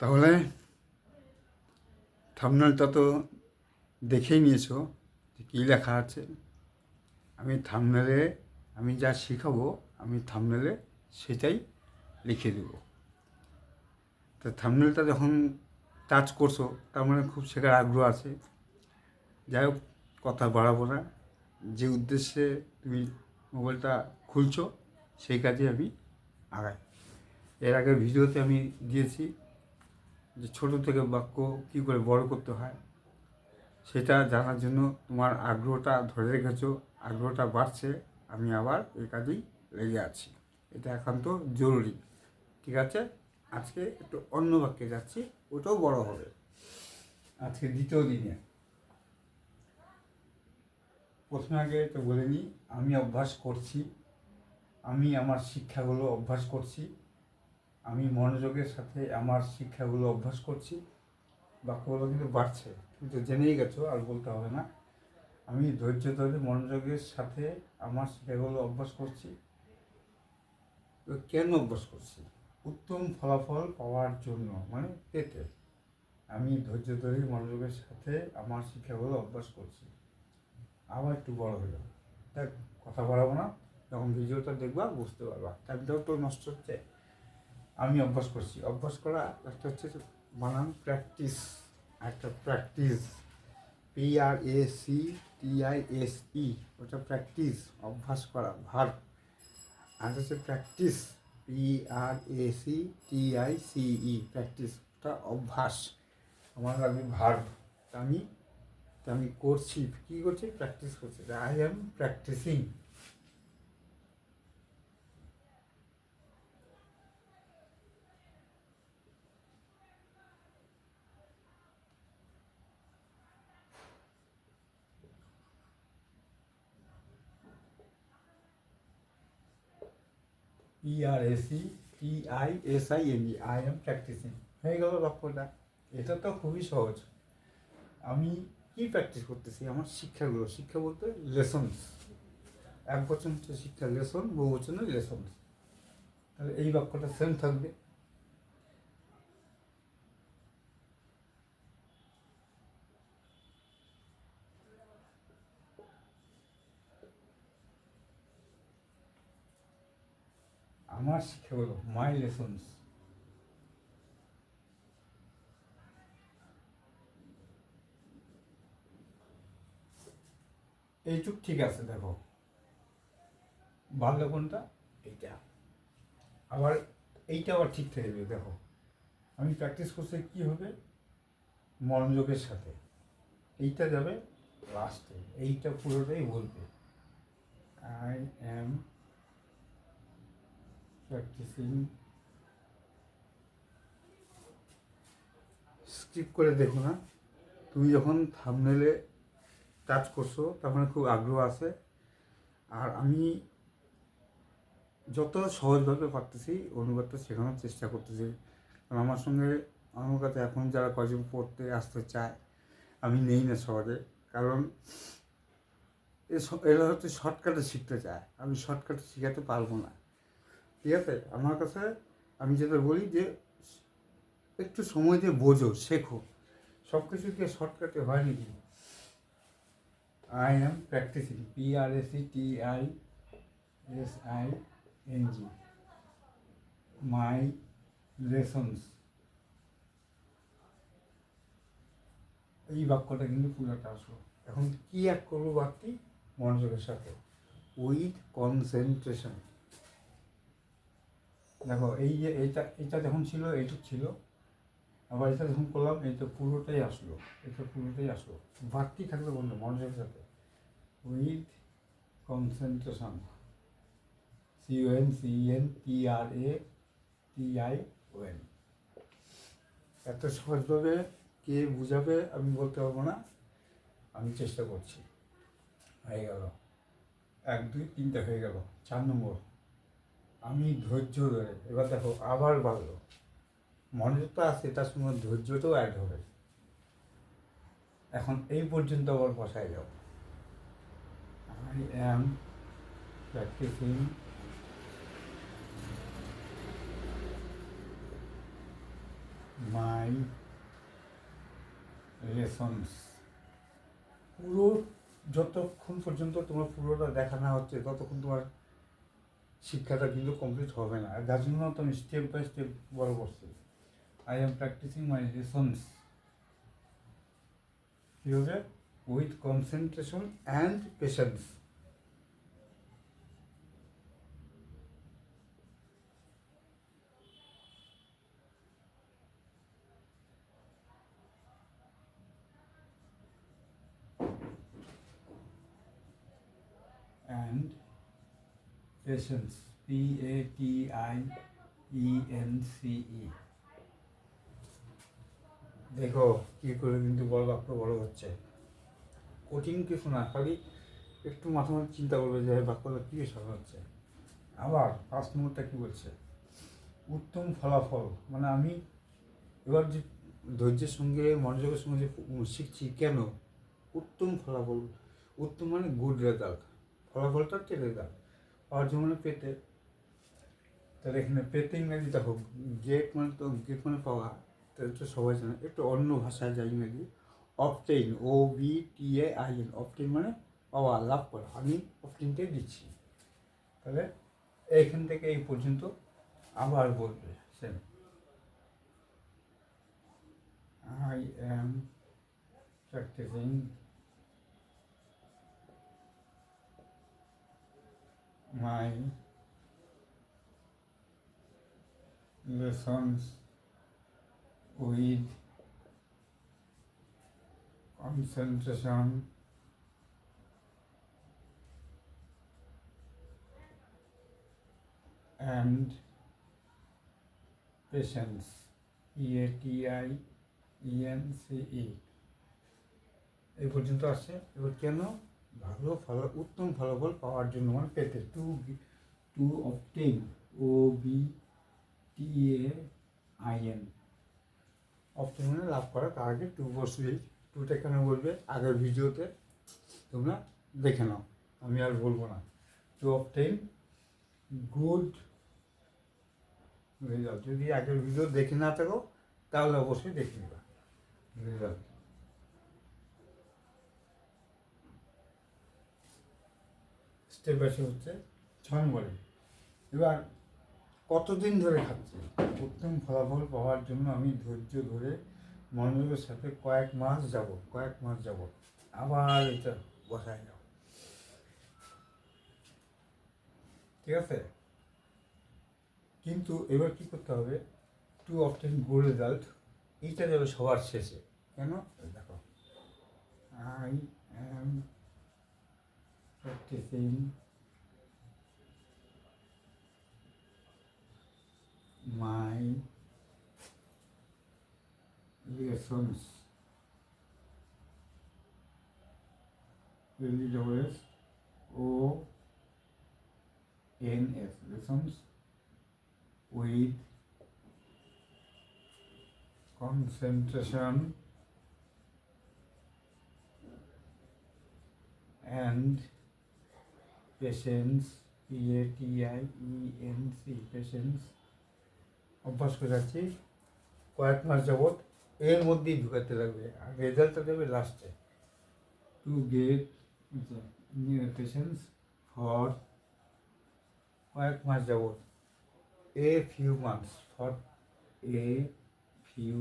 তাহলে থামনেলটা তো দেখেই নিয়েছো যে কী লেখা আছে। আমি থামনেলে আমি যা শেখাবো, আমি থামনেলে সেটাই লিখে দেব। তো থামনেলটা যখন টাচ করছ, তার মানে খুব শেখার আগ্রহ আছে। যাই হোক, কথা বাড়াবো না। যে উদ্দেশ্যে তুমি মোবাইলটা খুলছো, সেই কাজে আমি আগাই। এর আগে ভিডিওতে আমি দিয়েছি যে ছোট থেকে বাক্য কী করে বড় করতে হয়, সেটা জানার জন্য তোমার আগ্রহটা ধরে রেখেছো, আগ্রহটা বাড়ছে, আমি আবার এই কাজেই লেগে আছি। এটা একান্ত জরুরি, ঠিক আছে? আজকে একটু অন্য বাক্যে যাচ্ছি, ওটাও বড় হবে। আজকে দ্বিতীয় দিনে। প্রথমে আগে তো বলে নিই, আমি অভ্যাস করছি, আমি আমার শিক্ষাগুলো অভ্যাস করছি আমি মনোযোগের সাথে আমার শিক্ষাগুলো অভ্যাস করছি, বাক্যগুলো কিন্তু বাড়ছে। কিন্তু জেনেই গেছো, আর বলতে হবে না। আমি ধৈর্য ধরে মনোযোগের সাথে আমার শিক্ষাগুলো অভ্যাস করছি। তো কেন অভ্যাস করছি? উত্তম ফলাফল পাওয়ার জন্য মানে পেতে। আমি ধৈর্য ধরে মনোযোগের সাথে আমার শিক্ষাগুলো অভ্যাস করছি। আবার একটু বড় হলো দেখ, কথা বাড়াবো না। যখন ভিডিওটা দেখবা, বুঝতে পারবা। টাইমটাও তো নষ্ট হচ্ছে। আমি অভ্যাস করছি। অভ্যাস করা একটা হচ্ছে বানান প্র্যাকটিস, একটা practice P R A C T I S E ওটা প্র্যাকটিস, অভ্যাস করা, ভার। আর হচ্ছে practice P R A C T I C E practice, ওটা অভ্যাস। আমার ভার্ব তা আমি আমি করছি। কী করছি? প্র্যাকটিস করছি। I am practising P I S I M E I am practising হয়ে গেল বাক্যটা এটা তো খুবই সহজ। আমি কি প্র্যাকটিস করতেছি? আমার শিক্ষাগুলো। শিক্ষা বলতে লেসনস এক বচন হচ্ছে শিক্ষা লেসন বহু বচনে লেসনস তাহলে এই বাক্যটা সেম থাকবে। আমার শিক্ষাগুলো মাই লেসনস এইটুক ঠিক আছে, দেখো। ভালো কোনটা? এইটা। আবার এইটা আবার ঠিক থেকে যাবে, দেখো। আমি প্র্যাকটিস করতে কি হবে? মনোযোগের সাথে। এইটা যাবে লাস্টে এইটা পুরোটাই বলবে। আই অ্যাম প্র্যাকটিসিং স্কিপ করে দেখো না। তুমি যখন থামনেলে টাচ করছ, তার মানে খুব আগ্রহ আছে। আর আমি যত সহজভাবে পারতেছি, অনুবাদটা শেখানোর চেষ্টা করতেছি। কারণ আমার সঙ্গে, আমার কাছে এখন যারা কজন পড়তে আসতে চায়, আমি নেই না সহজে। কারণ এরা হচ্ছে শর্টকাটে শিখতে চায়। আমি শর্টকাটে শেখাতে পারব না। ঠিক আছে আমার কাছে আমি যেটা বলি যে, একটু সময় দিয়ে বোঝো, শেখো। সব কিছু কি শর্টকাটে হয় নাকি I am practicing. P R A C T I S I N G. My lessons. এই বাক্যটা কিন্তু পুরোটা আসলো। এখন কি এক করব বাক্যটি মনোযোগের সাথে। উইথ কনসেন্ট্রেশন দেখো, এই যে এইটা এটা যখন ছিল এইটুক ছিল। আবার এটা যখন করলাম এটা পুরোটাই আসলো এটা পুরোটাই আসলো। বাড়তি থাকলে বন্ধু মনোযোগের সাথে। With concentration C N C N T R A T I O N এত সহজভাবে কে বুঝাবে, আমি বলতে পারব না। আমি চেষ্টা করছি। হয়ে গেল। এক, দুই, তিনটে হয়ে গেল। চার নম্বর। আমি ধৈর্য ধরে, এবার দেখো আবার বাড়লো। মনোযোগ তো আছে, তার সঙ্গে ধৈর্যটাও অ্যাড হবে। এখন এই পর্যন্ত আবার বসায় যাও। I am practising my lessons পুরো যতক্ষণ পর্যন্ত তোমার পুরোটা দেখা না হচ্ছে, ততক্ষণ তোমার শিক্ষাটা কিন্তু কমপ্লিট হবে না। যার জন্য তো আমি স্টেপ বাই স্টেপ বড় করছি। I am practising my lessons কী হবে? With concentration and patience patience. P A T I E N C E. দেখো, কি করে কিন্তু বড় বাক্য বড় হচ্ছে। কঠিন কিছু না, খালি একটু মাথা মাথা চিন্তা করবে যে বাক্যটা কী সাজানো হচ্ছে। আবার পাঁচ নম্বরটা কী বলছে? উত্তম ফলাফল। মানে আমি এবার যে ধৈর্যের সঙ্গে, মনোযোগের সঙ্গে যে শিখছি, কেন? উত্তম ফলাফল, উত্তম মানে গুড রেজাল্ট ফলাফলটা হচ্ছে রেজাল্ট মানে পেতে। তাহলে এখানে পেতে ইংরেজি, দেখো গেট মানে তো গেট মানে পাওয়া, তাহলে তো সবাই জানে। একটু অন্য ভাষায় যায় ইংরেজি। Obtain O B T A I N obtain মানে পাওয়া, লাভ করা। আমি অপটেইনটাই দিচ্ছি। তাহলে এইখান থেকে এই পর্যন্ত আবার বলবে same I am practising my lessons with concentration and patience E A T I E N C E এই পর্যন্ত আসছে এবার কেন ভালো ফল উত্তম ফলাফল পাওয়ার জন্য মানে পেতে। To to obtain O B T A I N. Obtain মানে লাভ করা তার আগে টু বসবেই টুটা কেন বলবে? আগের ভিডিওতে তোমরা দেখে নাও। আমি আর বলব না। To obtain good result. যদি আগের ভিডিও দেখে না থাকো, তাহলে অবশ্যই দেখে নেবা। রেজাল্ট। স্টেপ স্টেপ হচ্ছে ছ নম্বরে। এবার কতদিন ধরে খাচ্ছি? উত্তম ফলাফল পাওয়ার জন্য আমি ধৈর্য ধরে মনোযোগের সাথে কয়েক মাস যাব কয়েক মাস যাব আবার এটা বসায় যাও ঠিক আছে? কিন্তু এবার কি করতে হবে? টু অফটেন গুড রেজাল্ট এইটা যাবে সবার শেষে। কেন? দেখো। Am the same my reactions LDWS O N S reactions with concentration and patience P A T I E N C patience. অভ্যাস করে যাচ্ছি। কয়েক মাস যাবৎ এর মধ্যেই ঢুকাতে লাগবে। আর রেজাল্টটা দেবে লাস্টে টু গেট পেশেন্স ফর কয়েক মাস যাবৎ। A few months for a few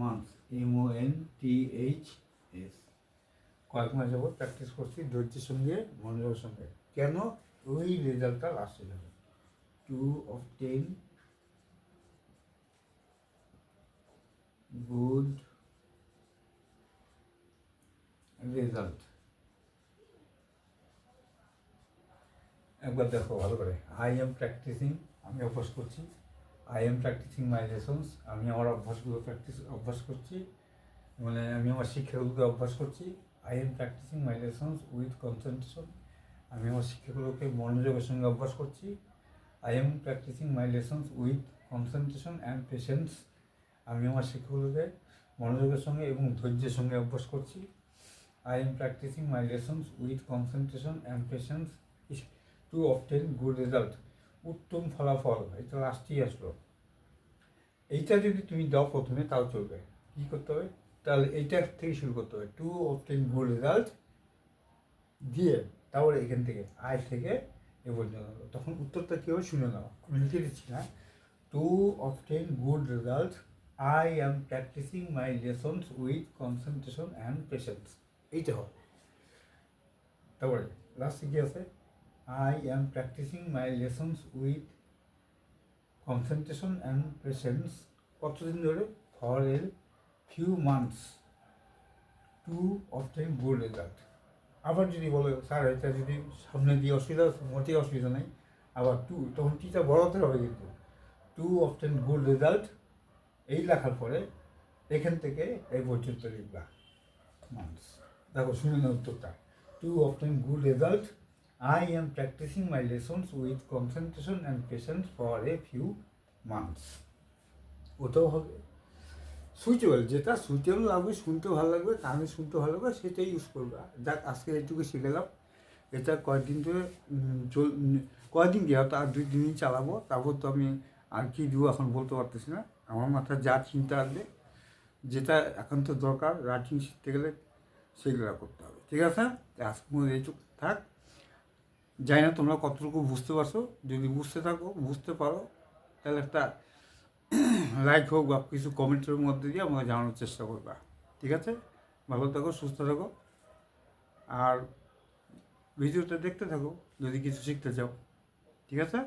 months M O N T H S কয়েক মাস যাবত প্র্যাকটিস করছি ধৈর্যের সঙ্গে, মনোযোগের সঙ্গে। কেন? ওই রেজাল্টটা লাস্টে যাবে টু অবটেন গুড রেজাল্ট একবার দেখো ভালো করে। আই এম প্র্যাকটিসিং আমি অভ্যাস করছি। I am practising my lessons আমি আমার অভ্যাসগুলো প্র্যাকটিস অভ্যাস করছি। মানে আমি আমার শিক্ষাগুলোকে অভ্যাস করছি। I am practising my lessons with concentration আমি আমার শিক্ষাগুলোকে মনোযোগের সঙ্গে অভ্যাস করছি। I am practising my lessons with concentration and patience আমি আমার শিক্ষাগুলোকে মনোযোগের সঙ্গে এবং ধৈর্যের সঙ্গে অভ্যাস করছি। I am practising my lessons with concentration and patience to obtain good result উত্তম ফলাফল। এটা লাস্টেই আসলো। এইটা যদি তুমি দাও প্রথমে, তাও চলবে। কী করতে হবে? তাহলে এইটা থেকে শুরু করতে হবে। টু অবটেন গুড রেজাল্ট দিয়ে তারপরে এখান থেকে আয় থেকে এ পর্যন্ত তখন উত্তরটা কী হবে? শুনে নাও আমি লিখে দিচ্ছি না। To obtain good result I am practising my lessons with concentration and patience এইটা হবে। তারপরে লাস্টে কী আছে? I am practising my lessons with concentration and patience কতদিন ধরে? For a few months to obtain good result আবার যদি বলো, স্যার, এটা যদি সামনে দিয়ে অসুবিধা মোটেই অসুবিধা নেই। আবার টু তখন টিটা বড়াতে হবে কিন্তু। টু অবটেন গুড রেজাল্ট এই লেখার পরে এখান থেকে এই পর্যন্ত লিখবা মান্থস দেখো, শুনে নাও উত্তরটা। To obtain good result I am practising my lessons with concentration and patience for a few months ওটাও হবে। সুইটেবল যেটা সুইটেবল লাগবে, শুনতে ভালো লাগবে, কানে শুনতে ভালো লাগবে, সেটাই ইউজ করবে। যাক, আজকে এইটুকু শিখেলাম। এটা কয়েকদিন ধরে চল কয়েকদিন দিয়ে হয়তো আর দুই দিনই চালাবো। তারপর তো আমি আর কি দিব এখন বলতে পারতেছি না। আমার মাথায় যা চিন্তা আসবে যেটা এখন তো দরকার রাইটিং শিখতে গেলে সেগুলো করতে হবে। ঠিক আছে? আজকে মধ্যে এইটুকু, থাক। জানি না তোমরা কতটুকু বুঝতে পারছ। যদি বুঝতে থাকো, বুঝতে পারো, তাহলে একটা লাইক হোক বা কিছু কমেন্টের মধ্যে দিয়ে আমাকে জানানোর চেষ্টা করবা। ঠিক আছে? ভালো থাকো, সুস্থ থাকো। আর ভিডিওটা দেখতে থাকো, যদি কিছু শিখতে চাও। ঠিক আছে?